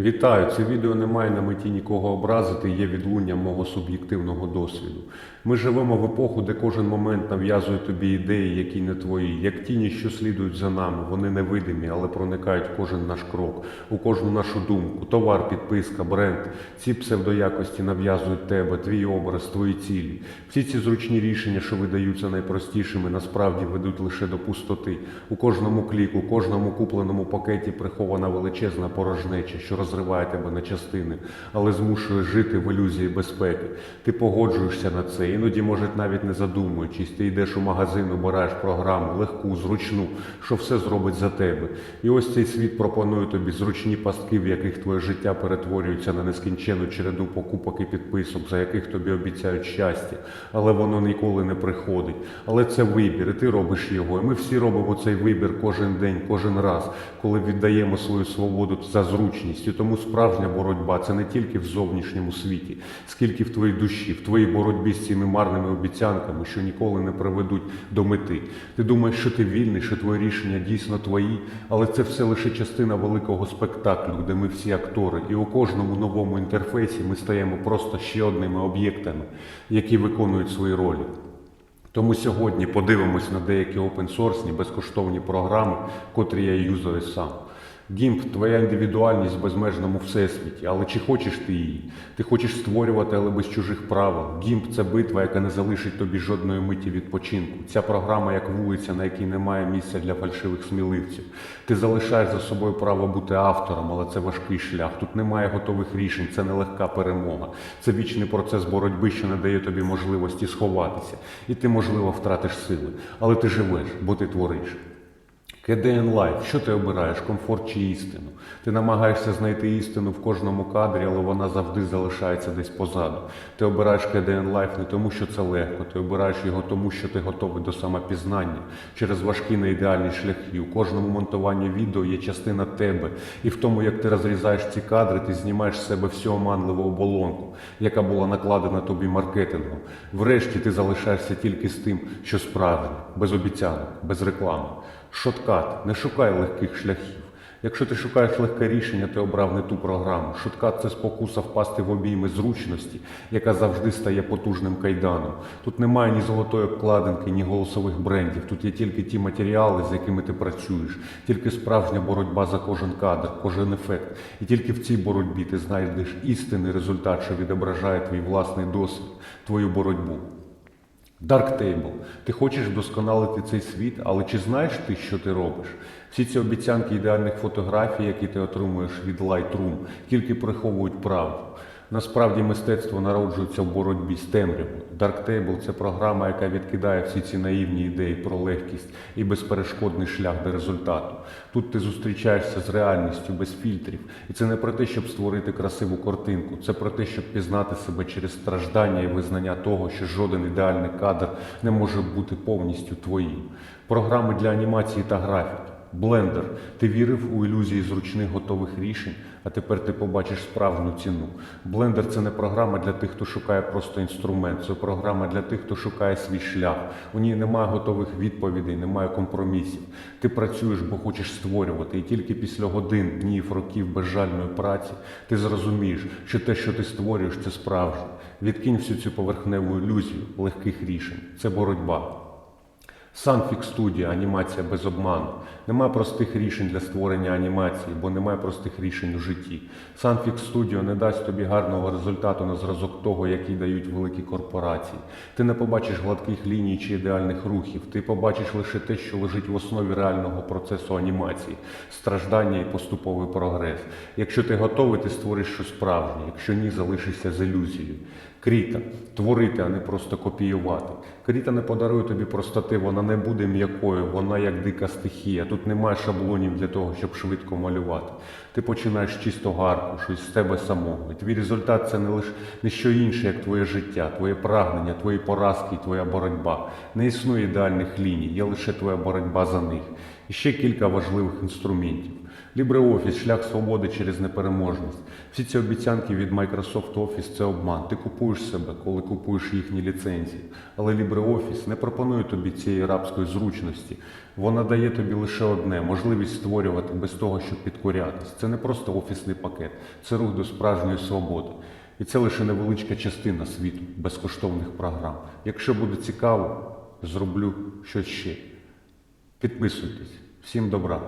Вітаю! Це відео не має на меті нікого образити, є відлунням мого суб'єктивного досвіду. Ми живемо в епоху, де кожен момент нав'язує тобі ідеї, які не твої, як тіні, що слідують за нами. Вони невидимі, але проникають в кожен наш крок, у кожну нашу думку, товар, підписка, бренд. Ці псевдоякості нав'язують тебе, твій образ, твої цілі. Всі ці зручні рішення, що видаються найпростішими, насправді ведуть лише до пустоти. У кожному кліку, у кожному купленому пакеті прихована величезна порожнеча, що розриває тебе на частини, але змушує жити в ілюзії безпеки. Ти погоджуєшся на це, іноді, може, навіть не задумуючись, ти йдеш у магазин, обираєш програму, легку, зручну, що все зробить за тебе. І ось цей світ пропонує тобі зручні пастки, в яких твоє життя перетворюється на нескінчену череду покупок і підписок, за яких тобі обіцяють щастя, але воно ніколи не приходить. Але це вибір, і ти робиш його. І ми всі робимо цей вибір кожен день, кожен раз, коли віддаємо свою свободу за зручність. І тому справжня боротьба це не тільки в зовнішньому світі, скільки в твоїй душі, в твоїй боротьбі з цими марними обіцянками, що ніколи не приведуть до мети. Ти думаєш, що ти вільний, що твої рішення дійсно твої, але це все лише частина великого спектаклю, де ми всі актори, і у кожному новому інтерфейсі ми стаємо просто ще одними об'єктами, які виконують свої ролі. Тому сьогодні подивимось на деякі опенсорсні безкоштовні програми, котрі я юзаю сам. GIMP – твоя індивідуальність в безмежному всесвіті, але чи хочеш ти її? Ти хочеш створювати, але без чужих правил. GIMP – це битва, яка не залишить тобі жодної миті відпочинку. Ця програма як вулиця, на якій немає місця для фальшивих сміливців. Ти залишаєш за собою право бути автором, але це важкий шлях. Тут немає готових рішень, це нелегка перемога. Це вічний процес боротьби, що не дає тобі можливості сховатися. І ти, можливо, втратиш сили. Але ти живеш, бо ти твориш. KDN Life. Що ти обираєш? Комфорт чи істину? Ти намагаєшся знайти істину в кожному кадрі, але вона завжди залишається десь позаду. Ти обираєш KDN Life не тому, що це легко. Ти обираєш його тому, що ти готовий до самопізнання через важкі неідеальні шляхи. У кожному монтуванні відео є частина тебе. І в тому, як ти розрізаєш ці кадри, ти знімаєш з себе всю оманливу оболонку, яка була накладена тобі маркетингом. Врешті ти залишаєшся тільки з тим, що справжнє, без обіцянок, без реклами. Шоткат, не шукай легких шляхів. Якщо ти шукаєш легке рішення, ти обрав не ту програму. Шоткат це спокуса впасти в обійми зручності, яка завжди стає потужним кайданом. Тут немає ні золотої обкладинки, ні голосових брендів. Тут є тільки ті матеріали, з якими ти працюєш, тільки справжня боротьба за кожен кадр, кожен ефект. І тільки в цій боротьбі ти знайдеш істинний результат, що відображає твій власний досвід, твою боротьбу. Table. Ти хочеш вдосконалити цей світ, але чи знаєш ти, що ти робиш? Всі ці обіцянки ідеальних фотографій, які ти отримуєш від Lightroom, тільки приховують правду. Насправді мистецтво народжується в боротьбі з темрявою. Table – це програма, яка відкидає всі ці наївні ідеї про легкість і безперешкодний шлях до результату. Тут ти зустрічаєшся з реальністю без фільтрів. І це не про те, щоб створити красиву картинку, це про те, щоб пізнати себе через страждання і визнання того, що жоден ідеальний кадр не може бути повністю твоїм. Програми для анімації та графіки. Блендер. Ти вірив у ілюзії зручних готових рішень, а тепер ти побачиш справжню ціну. Блендер це не програма для тих, хто шукає просто інструмент, це програма для тих, хто шукає свій шлях. У ній немає готових відповідей, немає компромісів. Ти працюєш, бо хочеш створювати, і тільки після годин, днів, років безжальної праці ти зрозумієш, що те, що ти створюєш, це справжнє. Відкинь всю цю поверхневу ілюзію легких рішень. Це боротьба. Sunfix студія, анімація без обману. Немає простих рішень для створення анімації, бо немає простих рішень у житті. Sunfix Studio не дасть тобі гарного результату на зразок того, який дають великі корпорації. Ти не побачиш гладких ліній чи ідеальних рухів. Ти побачиш лише те, що лежить в основі реального процесу анімації, страждання і поступовий прогрес. Якщо ти готовий, ти створиш щось справжнє. Якщо ні, залишишся з ілюзією. Кріта творити, а не просто копіювати. Кріта не подарує тобі простоти, вона не буде м'якою, вона як дика стихія. Тут немає шаблонів для того, щоб швидко малювати. Ти починаєш чисто гарку, щось з тебе самого. І твій результат це не лише не що інше, як твоє життя, твоє прагнення, твої поразки і твоя боротьба. Не існує ідеальних ліній, є лише твоя боротьба за них. І ще кілька важливих інструментів. LibreOffice – шлях свободи через непереможність. Всі ці обіцянки від Microsoft Office – це обман. Ти купуєш себе, коли купуєш їхні ліцензії. Але LibreOffice не пропонує тобі цієї рабської зручності. Вона дає тобі лише одне можливість створювати без того, щоб підкорятись. Це не просто офісний пакет, це рух до справжньої свободи. І це лише невеличка частина світу безкоштовних програм. Якщо буде цікаво, зроблю щось ще. Підписуйтесь. Всім добра!